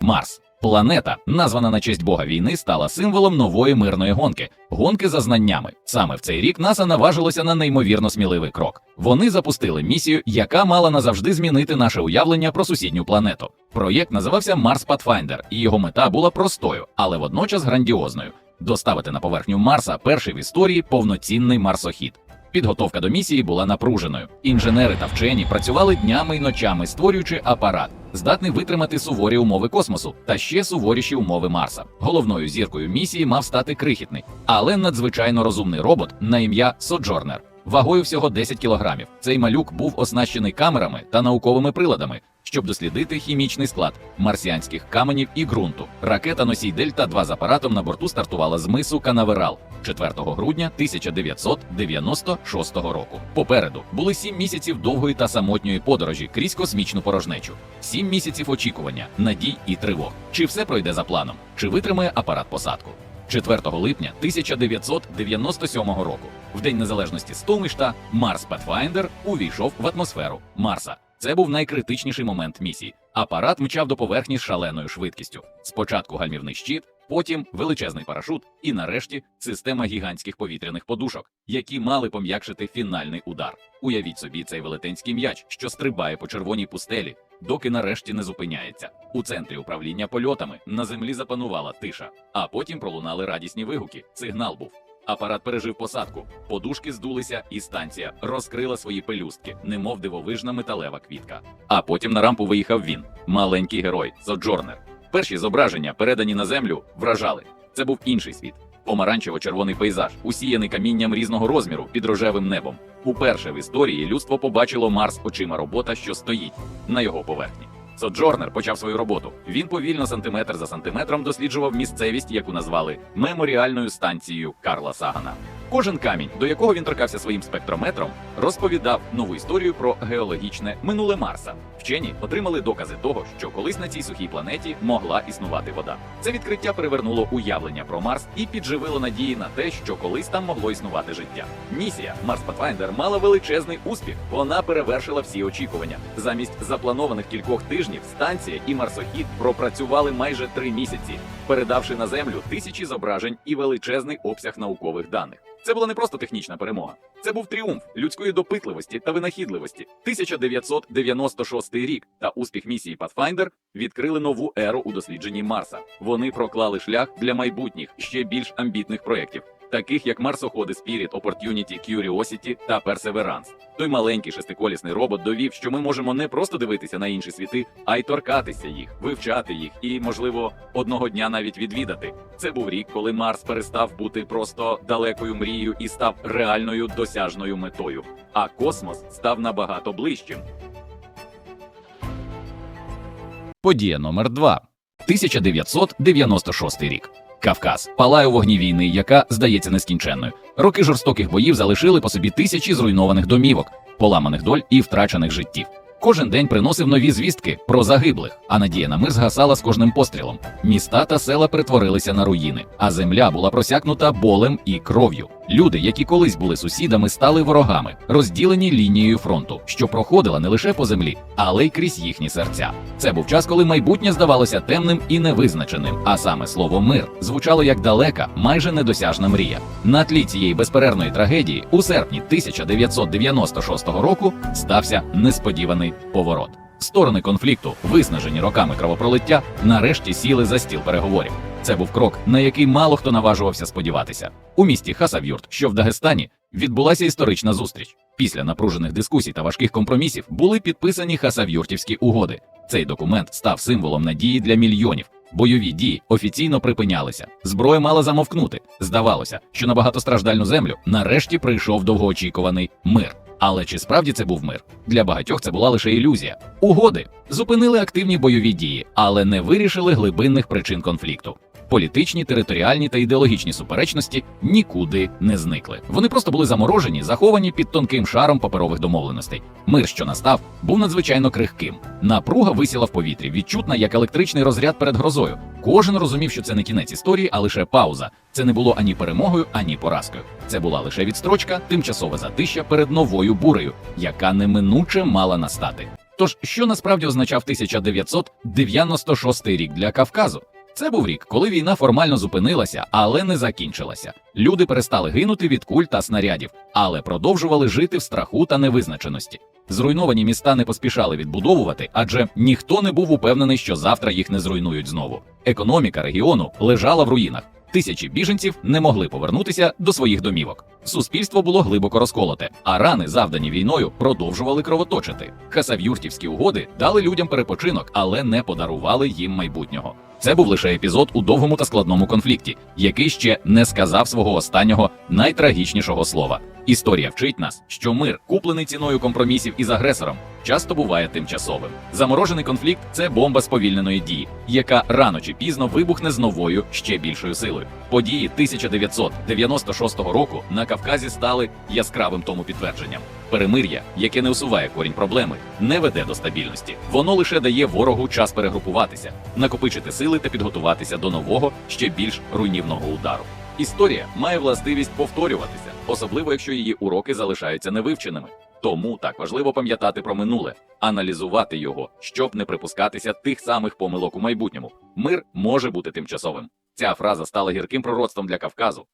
Марс. Планета, названа на честь бога війни, стала символом нової мирної гонки гонки за знаннями. Саме в цей рік НАСА наважилося на неймовірно сміливий крок. Вони запустили місію, яка мала назавжди змінити наше уявлення про сусідню планету. Проєкт називався Марс Pathfinder, і його мета була простою, але водночас грандіозною доставити на поверхню Марса перший в історії повноцінний марсохід. Підготовка до місії була напруженою. Інженери та вчені працювали днями й ночами, створюючи апарат, здатний витримати суворі умови космосу та ще суворіші умови Марса. Головною зіркою місії мав стати крихітний, але надзвичайно розумний робот на ім'я Соджорнер. Вагою всього 10 кілограмів. Цей малюк був оснащений камерами та науковими приладами, щоб дослідити хімічний склад марсіанських каменів і ґрунту. Ракета носій Дельта 2 з апаратом на борту стартувала з мису Канаверал 4 грудня 1996 року. Попереду були сім місяців довгої та самотньої подорожі крізь космічну порожнечу, сім місяців очікування, надій і тривог. Чи все пройде за планом, чи витримає апарат посадку? 4 липня 1997 року, в День Незалежності Столмішта, Марс Pathfinder увійшов в атмосферу Марса. Це був найкритичніший момент місії. Апарат мчав до поверхні з шаленою швидкістю. Спочатку гальмівний щит, потім величезний парашут, і нарешті система гігантських повітряних подушок, які мали пом'якшити фінальний удар. Уявіть собі цей велетенський м'яч, що стрибає по червоній пустелі, доки нарешті не зупиняється. У центрі управління польотами на землі запанувала тиша, а потім пролунали радісні вигуки. Сигнал був. Апарат пережив посадку, подушки здулися, і станція розкрила свої пелюстки, немов дивовижна металева квітка. А потім на рампу виїхав він, маленький герой, Соджорнер. Перші зображення, передані на землю, вражали. Це був інший світ. Помаранчево-червоний пейзаж, усіяний камінням різного розміру під рожевим небом. Уперше в історії людство побачило Марс очима робота, що стоїть на його поверхні. Соджорнер почав свою роботу. Він повільно сантиметр за сантиметром досліджував місцевість, яку назвали меморіальною станцією Карла Сагана. Кожен камінь, до якого він торкався своїм спектрометром, розповідав нову історію про геологічне минуле Марса. Вчені отримали докази того, що колись на цій сухій планеті могла існувати вода. Це відкриття перевернуло уявлення про Марс і підживило надії на те, що колись там могло існувати життя. Місія Марс Pathfinder мала величезний успіх. Вона перевершила всі очікування. Замість запланованих кількох тижнів станція і марсохід пропрацювали майже три місяці, передавши на землю тисячі зображень і величезний обсяг наукових даних. Це була не просто технічна перемога. Це був тріумф людської допитливості та винахідливості. 1996 рік та успіх місії Pathfinder відкрили нову еру у дослідженні Марса. Вони проклали шлях для майбутніх ще більш амбітних проєктів, таких як марсоходи Spirit, Opportunity, Curiosity та Perseverance. Той маленький шестиколісний робот довів, що ми можемо не просто дивитися на інші світи, а й торкатися їх, вивчати їх і, можливо, одного дня навіть відвідати. Це був рік, коли Марс перестав бути просто далекою мрією і став реальною досяжною метою. А космос став набагато ближчим. Подія номер 2 1996 рік. Кавказ палає у вогні війни, яка здається нескінченною. Роки жорстоких боїв залишили по собі тисячі зруйнованих домівок, поламаних доль і втрачених життів. Кожен день приносив нові звістки про загиблих, а надія на мир згасала з кожним пострілом. Міста та села перетворилися на руїни, а земля була просякнута болем і кров'ю. Люди, які колись були сусідами, стали ворогами, розділені лінією фронту, що проходила не лише по землі, але й крізь їхні серця. Це був час, коли майбутнє здавалося темним і невизначеним. А саме слово мир звучало як далека, майже недосяжна мрія. На тлі цієї безперервної трагедії у серпні 1996 року стався несподіваний поворот. Сторони конфлікту, виснажені роками кровопролиття, нарешті сіли за стіл переговорів. Це був крок, на який мало хто наважувався сподіватися. У місті Хасавюрт, що в Дагестані, відбулася історична зустріч. Після напружених дискусій та важких компромісів були підписані Хасавюртівські угоди. Цей документ став символом надії для мільйонів. Бойові дії офіційно припинялися. Зброя мала замовкнути. Здавалося, що на багатостраждальну землю нарешті прийшов довгоочікуваний мир. Але чи справді це був мир? Для багатьох це була лише ілюзія. Угоди зупинили активні бойові дії, але не вирішили глибинних причин конфлікту. Політичні, територіальні та ідеологічні суперечності нікуди не зникли. Вони просто були заморожені, заховані під тонким шаром паперових домовленостей. Мир, що настав, був надзвичайно крихким. Напруга висіла в повітрі, відчутна як електричний розряд перед грозою. Кожен розумів, що це не кінець історії, а лише пауза. Це не було ані перемогою, ані поразкою. Це була лише відстрочка, тимчасове затища перед новою бурею, яка неминуче мала настати. Тож, що насправді означав 1996 рік для Кавказу? Це був рік, коли війна формально зупинилася, але не закінчилася. Люди перестали гинути від куль та снарядів, але продовжували жити в страху та невизначеності. Зруйновані міста не поспішали відбудовувати, адже ніхто не був упевнений, що завтра їх не зруйнують знову. Економіка регіону лежала в руїнах. Тисячі біженців не могли повернутися до своїх домівок. Суспільство було глибоко розколоте, а рани, завдані війною, продовжували кровоточити. Хасавюртівські угоди дали людям перепочинок, але не подарували їм майбутнього. Це був лише епізод у довгому та складному конфлікті, який ще не сказав свого останнього найтрагічнішого слова. Історія вчить нас, що мир, куплений ціною компромісів із агресором, часто буває тимчасовим. Заморожений конфлікт це бомба сповільненої дії, яка рано чи пізно вибухне з новою ще більшою силою. Події 1996 року на Кавказі стали яскравим тому підтвердженням. Перемир'я, яке не усуває корінь проблеми, не веде до стабільності. Воно лише дає ворогу час перегрупуватися, накопичити сили та підготуватися до нового, ще більш руйнівного удару. Історія має властивість повторюватися, особливо якщо її уроки залишаються невивченими. Тому так важливо пам'ятати про минуле, аналізувати його, щоб не припускатися тих самих помилок у майбутньому. Мир може бути тимчасовим. Ця фраза стала гірким пророцтвом для Кавказу.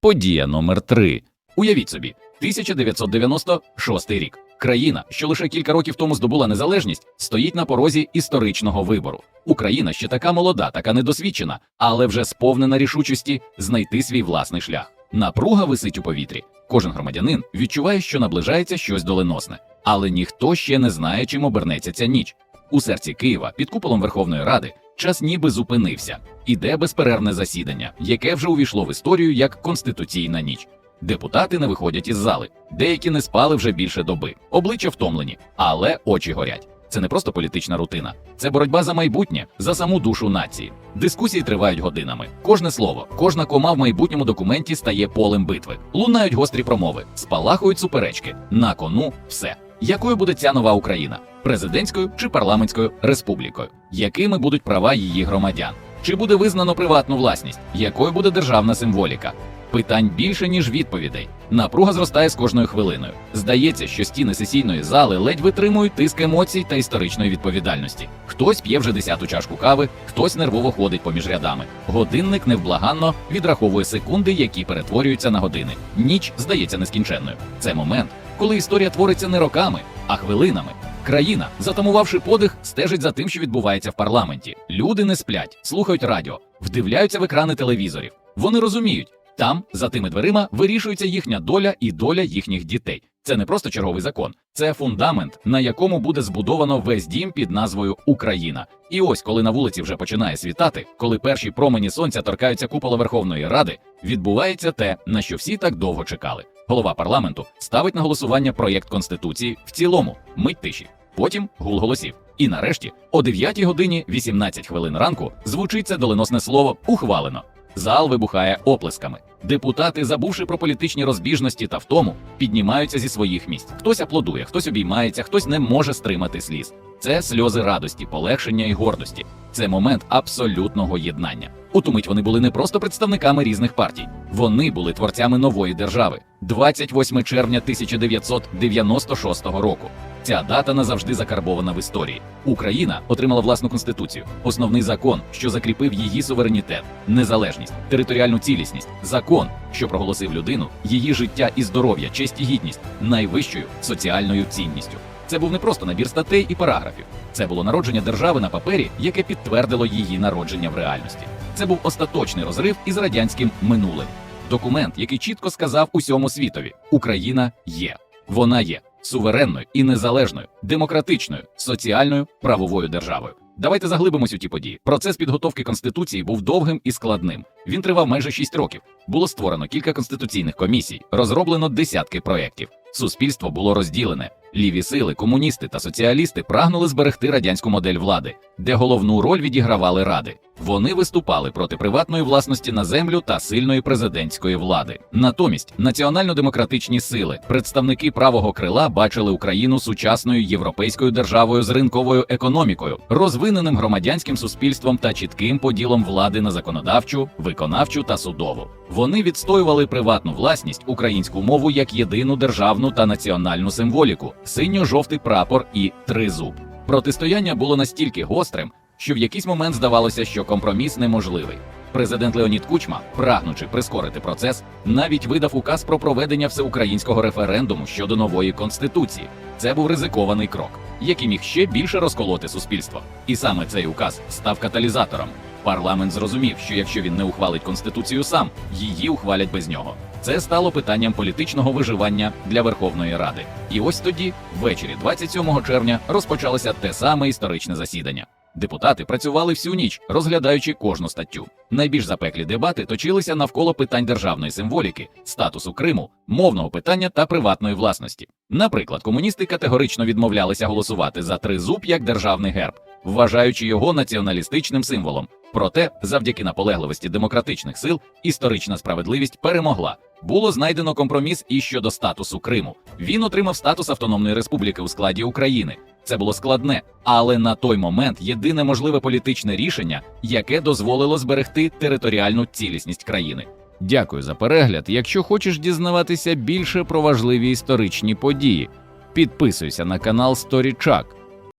Подія номер 3 Уявіть собі, 1996 рік. Країна, що лише кілька років тому здобула незалежність, стоїть на порозі історичного вибору. Україна ще така молода, така недосвідчена, але вже сповнена рішучості знайти свій власний шлях. Напруга висить у повітрі. Кожен громадянин відчуває, що наближається щось доленосне, але ніхто ще не знає, чим обернеться ця ніч. У серці Києва під куполом Верховної Ради час ніби зупинився. Іде безперервне засідання, яке вже увійшло в історію як конституційна ніч. Депутати не виходять із зали, деякі не спали вже більше доби, обличчя втомлені, але очі горять. Це не просто політична рутина, це боротьба за майбутнє, за саму душу нації. Дискусії тривають годинами. Кожне слово, кожна кома в майбутньому документі стає полем битви. Лунають гострі промови, спалахують суперечки. На кону все. Якою буде ця нова Україна? Президентською чи парламентською республікою? Якими будуть права її громадян? Чи буде визнано приватну власність? Якою буде державна символіка? Питань більше, ніж відповідей. Напруга зростає з кожною хвилиною. Здається, що стіни сесійної зали ледь витримують тиск емоцій та історичної відповідальності. Хтось п'є вже десяту чашку кави, хтось нервово ходить поміж рядами. Годинник невблаганно відраховує секунди, які перетворюються на години. Ніч здається нескінченною. Це момент, коли історія твориться не роками, а хвилинами. Країна, затамувавши подих, стежить за тим, що відбувається в парламенті. Люди не сплять, слухають радіо, вдивляються в екрани телевізорів. Вони розуміють. Там, за тими дверима, вирішується їхня доля і доля їхніх дітей. Це не просто черговий закон, це фундамент, на якому буде збудовано весь дім під назвою Україна. І ось, коли на вулиці вже починає світати, коли перші промені сонця торкаються купола Верховної Ради, відбувається те, на що всі так довго чекали. Голова парламенту ставить на голосування проєкт конституції в цілому, мить тиші. Потім гул голосів. І нарешті, о 9 годині 18 хвилин ранку, звучить це доленосне слово ухвалено. Зал вибухає оплесками. Депутати, забувши про політичні розбіжності та втому, піднімаються зі своїх місць. Хтось аплодує, хтось обіймається, хтось не може стримати сліз. Це сльози радості, полегшення і гордості. Це момент абсолютного єднання. У ту мить вони були не просто представниками різних партій, вони були творцями нової держави. 28 червня 1996 року. Ця дата назавжди закарбована в історії. Україна отримала власну конституцію, основний закон, що закріпив її суверенітет, незалежність, територіальну цілісність, закон, що проголосив людину, її життя і здоров'я, честь і гідність найвищою соціальною цінністю. Це був не просто набір статей і параграфів. Це було народження держави на папері, яке підтвердило її народження в реальності. Це був остаточний розрив із радянським минулим. Документ, який чітко сказав усьому світові: Україна є, вона є суверенною і незалежною, демократичною, соціальною правовою державою. Давайте заглибимось у ті події. Процес підготовки конституції був довгим і складним. Він тривав майже 6 років. Було створено кілька конституційних комісій, розроблено десятки проєктів. Суспільство було розділене. Ліві сили, комуністи та соціалісти прагнули зберегти радянську модель влади, де головну роль відігравали ради. Вони виступали проти приватної власності на землю та сильної президентської влади. Натомість національно-демократичні сили, представники правого крила бачили Україну сучасною європейською державою з ринковою економікою, розвиненим громадянським суспільством та чітким поділом влади на законодавчу, виконавчу та судову. Вони відстоювали приватну власність, українську мову як єдину державну та національну символіку, синьо-жовтий прапор і тризуб. Протистояння було настільки гострим, що в якийсь момент здавалося, що компроміс неможливий. Президент Леонід Кучма, прагнучи прискорити процес, навіть видав указ про проведення всеукраїнського референдуму щодо нової конституції. Це був ризикований крок, який міг ще більше розколоти суспільство. І саме цей указ став каталізатором. Парламент зрозумів, що якщо він не ухвалить конституцію сам, її ухвалять без нього. Це стало питанням політичного виживання для Верховної Ради. І ось тоді, ввечері 27 червня, розпочалося те саме історичне засідання. Депутати працювали всю ніч, розглядаючи кожну статтю. Найбільш запеклі дебати точилися навколо питань державної символіки, статусу Криму, мовного питання та приватної власності. Наприклад, комуністи категорично відмовлялися голосувати за тризуб як державний герб, вважаючи його націоналістичним символом. Проте, завдяки наполегливості демократичних сил, історична справедливість перемогла. Було знайдено компроміс і щодо статусу Криму. Він отримав статус автономної республіки у складі України. Це було складне, але на той момент єдине можливе політичне рішення, яке дозволило зберегти територіальну цілісність країни. Дякую за перегляд. Якщо хочеш дізнаватися більше про важливі історичні події, підписуйся на канал StoryChuck.